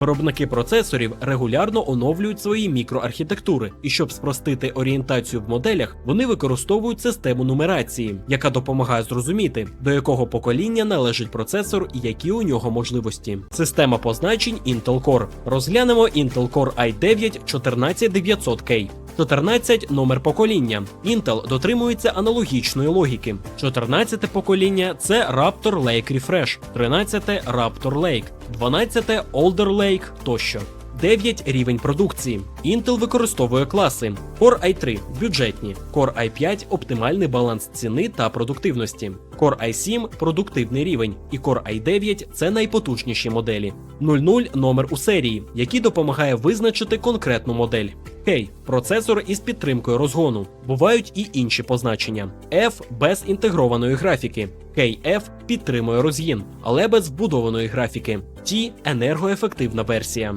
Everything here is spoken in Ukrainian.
Виробники процесорів регулярно оновлюють свої мікроархітектури, і щоб спростити орієнтацію в моделях, вони використовують систему нумерації, яка допомагає зрозуміти, до якого покоління належить процесор і які у нього можливості. Система позначень Intel Core. Розглянемо Intel Core i9 14900K. 14 номер покоління. Intel дотримується аналогічної логіки. 14 покоління це Raptor Lake Refresh, 13 Raptor Lake, 12 Older Lake тощо. 9 рівень продукції. Intel використовує класи Core i3 бюджетні, Core i5 оптимальний баланс ціни та продуктивності, Core i7 продуктивний рівень, і Core i9 це найпотужніші моделі. 00 номер у серії, який допомагає визначити конкретну модель. K – процесор із підтримкою розгону. Бувають і інші позначення. F без інтегрованої графіки. KF підтримує розгін, але без вбудованої графіки. T енергоефективна версія.